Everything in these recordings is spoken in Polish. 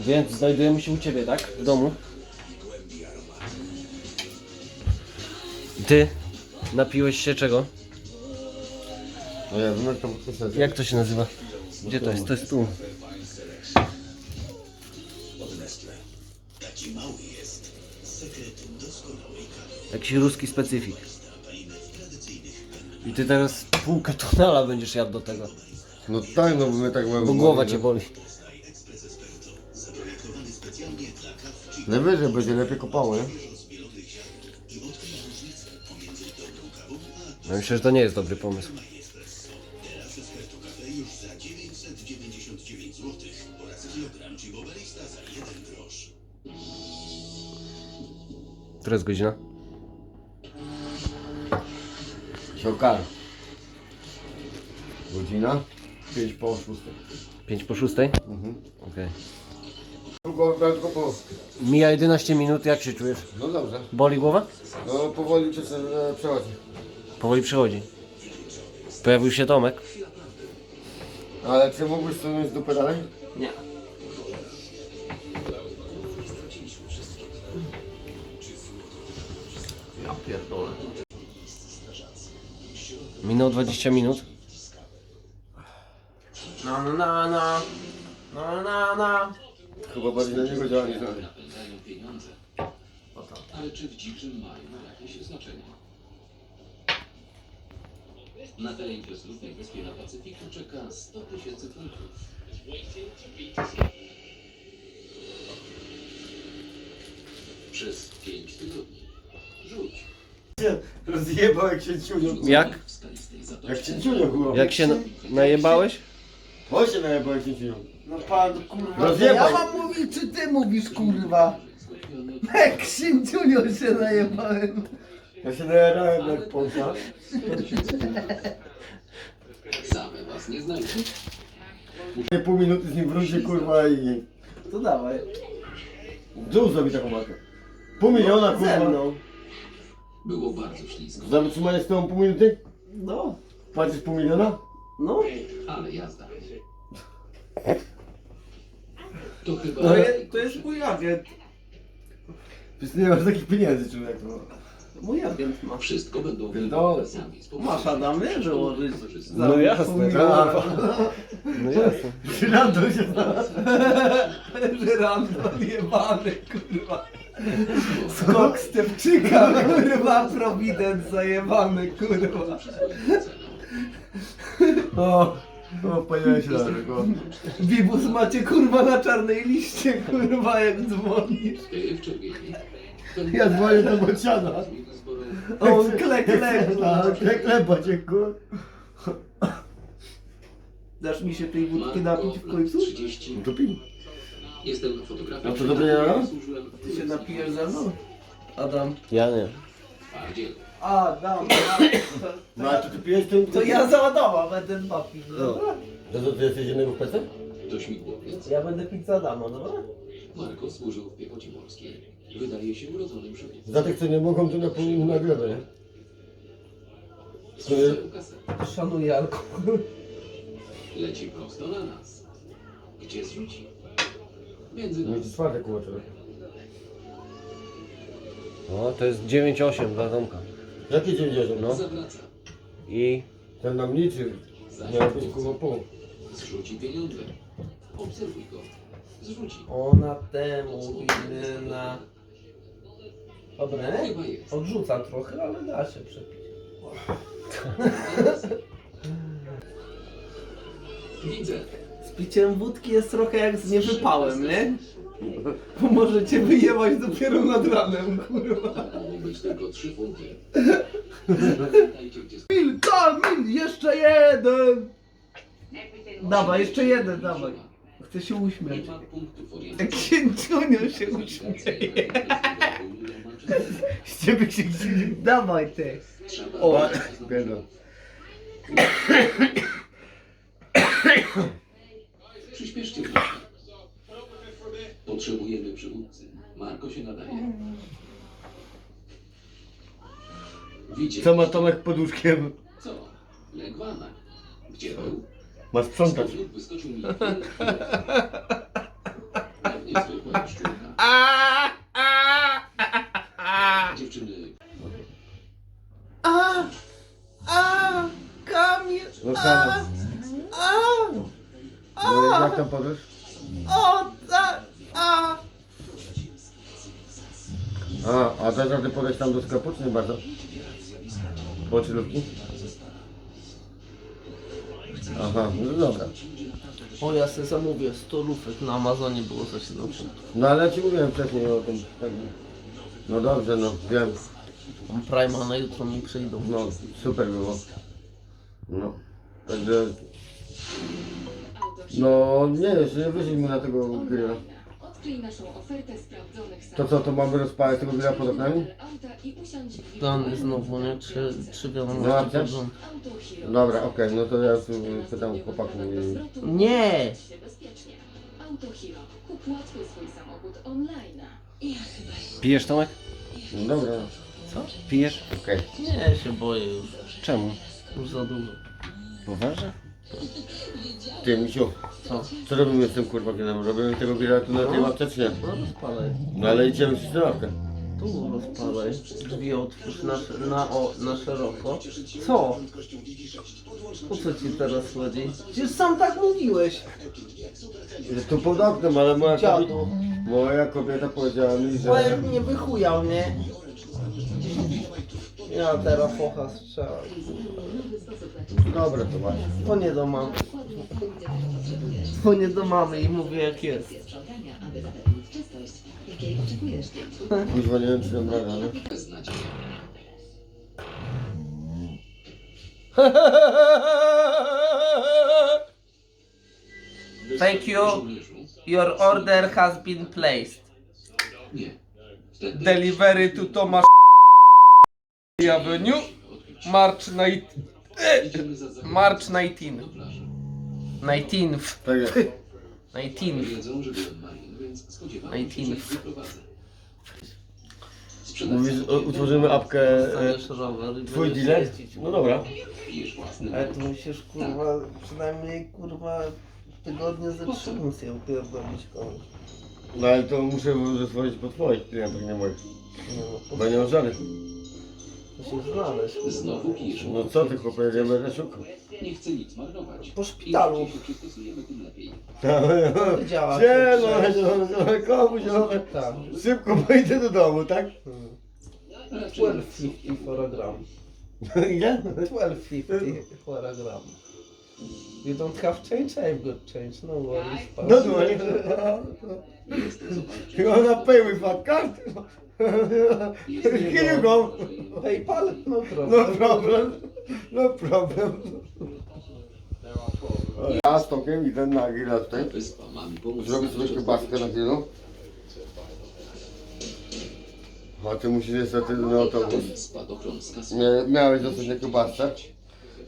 Więc znajdujemy się u Ciebie, tak? W domu. Ty napiłeś się czego? No ja wiem chcesz. Jak to się nazywa? Gdzie to jest? To jest tu. Jakiś ruski specyfik. I ty teraz półkę tonala będziesz jadł do tego. No tak, no bo my tak. Bo głowa cię boli. Najwyżej będzie lepiej kopało, nie? No myślę, że to nie jest dobry pomysł. Która jest godzina? Siokar. Godzina? 5 po 6. 5 po 6? Okej. Mhm. Tylko, tylko po. Mija 11 minut, jak się czujesz? No dobrze. Boli głowa? No powoli cię e, przechodzi. Powoli przychodzi. Pojawił się Tomek. Ale czy mógłbyś stanąć dupę dalej? Nie. Ja pierdolę. Minął 20 minut. No, no, no, no. No, no, no. Chyba bardziej na niego działa niż na mnie. pieniądze. Ale czy w dziczym mają jakieś znaczenie? Na teleinwestycyjnej wyspie na Pacyfiku czeka 100 tysięcy funtów. Przez 5 tygodni. Rzuć. Rozjebał jak się ciunio. Jak? Jak się ciunio było. Jak się na najebałeś? Najebał jak się ciunio. No pan, kurwa, to Rozjebaj. ja mam mówić, czy ty mówisz, kurwa? Jak Księciunio się najebałem. Ja się najarałem jak ponsa. same was nie znajdą. Pół minuty z nim wróci kurwa i... To dawaj. Dół zrobi taką walkę. Pół miliona Ze kurwa. mną. Było bardzo ślisko, Za wytrzymanie z tobą pół minuty? No, Płacisz pół miliona? No. ale jazda. To chyba... To, je, to jest mój agent. Przecież nie masz takich pieniędzy człowieku. Mój agent ma. Wszystko będą Pierdolę. sami z Masz Adamie, że łożyć. za No jasne, miliona. No jasne. Żyrandol się znalazł. Żyrandol jebany, kurwa. Skok Stepczyka, kurwa, Provident zajebany, kurwa. O, o pojawia się daleko. Bibus macie, kurwa, na czarnej liście, kurwa, jak dzwonisz. Ja dzwonię do Bociana. A on kle, kle, Tak, cię kur... Dasz mi się tej wódki napić w końcu? 30. No to pij. Jestem fotografem. A to dobre w Ty się napijesz ze mną? Adam. Ja nie. Twardzie. Adam, No a czy ty ten... To ja załadowam, będę dwa pić, dobra? To co, ty jesteś jednego w PC? To śmigłowiec. Ja będę pić za Adama, dobra? Marko służył w piechocie morskiej. Wydaje się urodzonym przywódcą. Za tych, co nie mogą, to na pół nagrodę, nie? Sprawdzają kasę. Szanuję alkohol. Leci prosto na nas. Gdzie zrzuci? Między No i nas. czwarte. O, to jest 9-8 dla Tomka. Jakie 90? No. Zawraca. I Ten nam liczy. Miał być pół. Zrzuci pieniądze. Obserwuj go. Zrzuci. Ona temu inna. Dobre, nie? Chyba jest. Odrzuca trochę, ale da się przepić. Widzę. Z piciem wódki jest trochę jak z niewypałem, nie? Bo możecie wyjebać dopiero nad ranem, kurwa. Mogą być tylko trzy funty. Pamiętajcie, gdzie Mil, Kamil, jeszcze jeden! Dawaj, jeszcze jeden, dawaj. Chcę się uśmiać. księciunio się uśmieje. Z ciebie się gdzieś... Dawaj ty. O, pierdol. Przyspieszcie trochę. Potrzebujemy przywódcy. Marko się nadaje. Widzicie? Co ma Tomek pod łóżkiem? Co? Legwana. Gdzie był? Ma sprzątać. Lub wyskoczył mi Pewnie zwykła. Dziewczyny A! A! Kamil! No A! sama. A! No jak tam podróż? O! A, a dasz radę podejść tam do sklepu, czy nie bardzo? Po lubki? Aha, no dobra. O, ja sobie zamówię 100 lufek na Amazonie było za 7 funtów. No ale ja ci mówiłem wcześniej o tym. Tak. No dobrze, no wiem. Mam Prima na jutro mi przyjdą. No super było. No. Także. No nie, jeszcze nie wyszliśmy mu na tego grilla. Odkryj naszą ofertę sprawdzonych To co, to mamy rozpalać tego grilla pod oknami? Dany znowu, nie? No, a pod rząd. Auto Hero. Dobra, okej, no to ja tu pytam chłopaków i... Nie! się bezpiecznie. Auto Hero. Kup łatwy swój samochód online. Ja chyba Pijesz Tomek? No dobra, Pijesz? okej. Nie, się boję już. Czemu? Już za dużo. Poważnie? Ty, misiu, Co? co robimy z tym kurwa grillem? Robimy tego grilla tu na tej łapce, czy nie? No rozpalaj. No ale idziemy się na. Tu rozpalaj. Drzwi otwórz na, na, o, na szeroko. Co? O co ci teraz chodzi? Przecież sam tak mówiłeś. Jest tu pod oknem, ale moja kobieta, Dziadu. moja kobieta powiedziała mi, jak że... mnie wychujał, nie? Ja teraz focha strzelam. Dobra, to właśnie. Dzwonię do mamy. Dzwonię do mamy i mówię jak jest. wiem, czy no. beznadzieja. Thank you. Your order has been placed. Delivery to Thomas Avenue. March, night, March 19. do plaży. 19th. Tak jest. 19th. Wiedzą, że byłem marin, więc spodziewałem się, że ich wyprowadzę. Mówisz, Sprzedawca o, utworzymy apkę... E, rower i twój będziesz dealer? jeździć. No dobra. pijesz własny Ale tu musisz kurwa przynajmniej kurwa w tygodniu ze trzy misje upierdolić komuś. No ale to muszę stworzyć po twoich klientach, nie moich. No, no, Bo nie mam żadnych. To się znaleźć. Znowu pijesz No co ty chłopie, nie będę szukał. Nie chcę nic marnować. Po szpitalu. Im szybciej się przystosujemy, tym lepiej. Powiedziała. Siema, zielone, zielone, komu zielone. Tak. Szybko pójdę do domu, tak? Hmm. Raczej 12.50 for a gram. Ile? 12.50 for a gram. You don't have change? I've got change. No worries. pal. No to You wanna pay with a card? Here you go. PayPal? No problem. No problem. No problem. Ja z Tomkiem idę na grilla tutaj. Wyspa. Zrobię sobie kiełbaskę na grillu. A ty musisz niestety na autobus. Mia- Miałeś dostać na kiełbasce.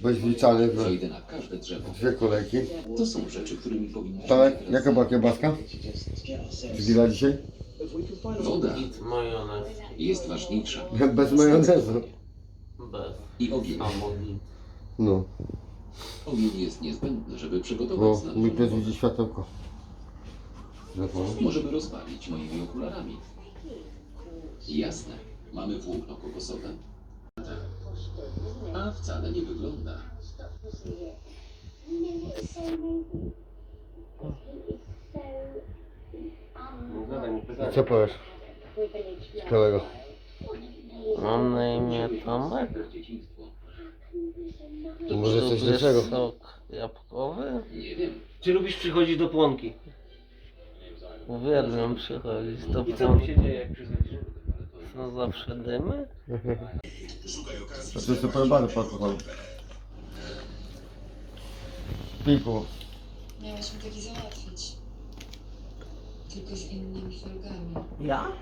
Byłeś wliczany w Wejdę na każde drzewo. dwie kolejki. To są rzeczy, którymi powinni Tomek, jaka była kiełbaska? Z grilla dzisiaj? Woda Majonez. jest ważniejsza. Bez majonezu. Bez. I ogień. Amoni. No, Ogień jest niezbędny, żeby bo przygotować znaczy. mój pies widzi światełko. Możemy rozpalić moimi okularami. Jasne. Mamy włókno kokosowe. A wcale nie wygląda. A co powiesz? Ciekawego. Mam na imię Tomek. Dzieciństwo. Może coś Lubisz lepszego. sok jabłkowy? Nie wiem. Czy lubisz przychodzić do Płonki? Uwielbiam przychodzić do I co tam się dzieje jak przychodzisz? Są zawsze dymy? To jest to pojebany po alkoholu. Piku. Miałeś mi taki załatwić. Tylko z innymi. Ja?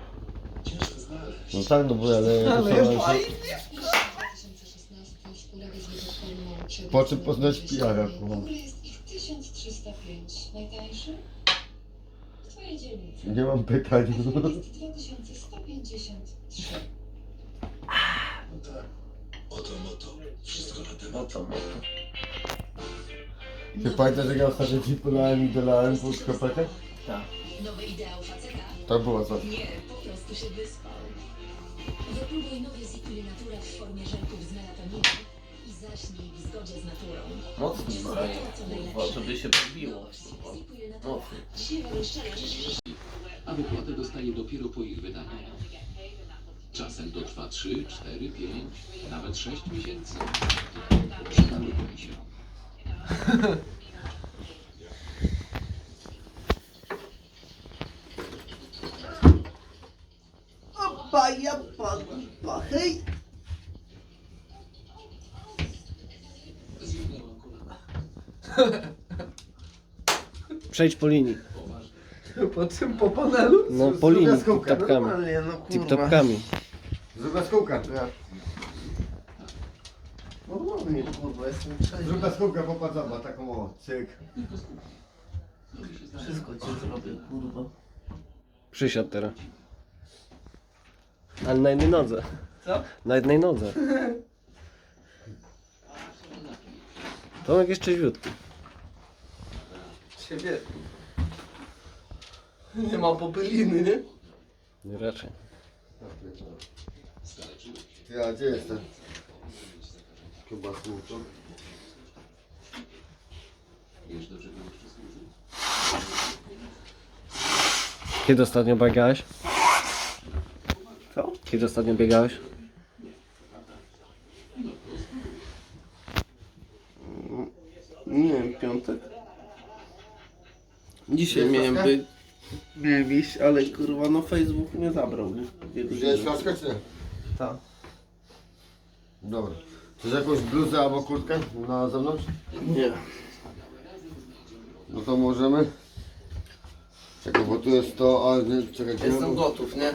No tak, no bo ja ale... Ale to- fajnie. 2016 szkółek z wypadkową przebieg. Po czym poznać pijara? W ogóle jest ich 1305. Najtańszy? W twojej dzielnicy. Nie mam pytań. Jest 2153. Oto moto. Ty pamiętasz jak ja ostatnio ci podałem i dolałem pod kopekę? Tak. Nowy ideał faceta? To było co? Nie, po prostu się wyspał. Wypróbuj nowy Zipil Natura w formie żelków z melatoniny i zaśnij w zgodzie z naturą. Mocno daje, kurwa, żeby się podbiło. Zipil Natura. Mocno. Siłą szczerość. a wypłatę dostanie dopiero po ich wydaniu. Czasem to trwa 3, 4, 5, nawet 6 miesięcy. Przekonujmy się. Pa, hej! Przejdź po linii. Po czym po panelu? No po z linii, tip-topkami. Normalnie, no kurwa. Tip-topkami. Zrób jaskółka. Normalnie, kurwa, jestem Zrób trzeźwy. jaskółkę, popatrz, zobacz, taką o, cyk. Wszystko ci zrobię, kurwa. Przysiad teraz. Ale na jednej nodze. Co? Na jednej nodze. Tomek jest trzeźwiutki. Siebie. Nie ma popyliny, nie? Nie raczej. Ty, a gdzie jestem? Chyba smutno. Wiesz, do czego jeszcze służy? Kiedy ostatnio biegałeś? Kiedy ostatnio biegałeś? Nie wiem, piątek. Dzisiaj Jest miałem być. Miałem iść, ale kurwa, no Facebook mnie zabrał, nie? Wziąłeś flaszkę czy nie? Tak. Dobra. Chcesz jakąś bluzę albo kurtkę na zewnątrz? Nie. No to możemy. Czekaj, bo tu jest to, a nie, czekaj, gdzie Jestem gotów, nie?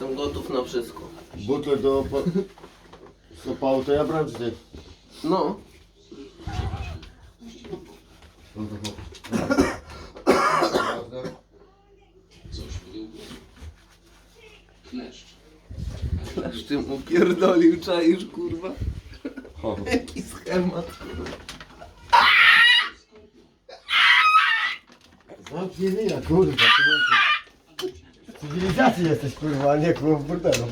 Jestem gotów na wszystko. Butle do... Po... Sopało to ja brałem czy nie? No. Coś wydełkło. Kleszcz. Aż ty mu pierdolił, czaisz, kurwa? O. Jaki schemat, kurwa. Zamknij ryja, kurwa, ty W cywilizacji jesteś, kurwa, a nie kurwa w burdelu.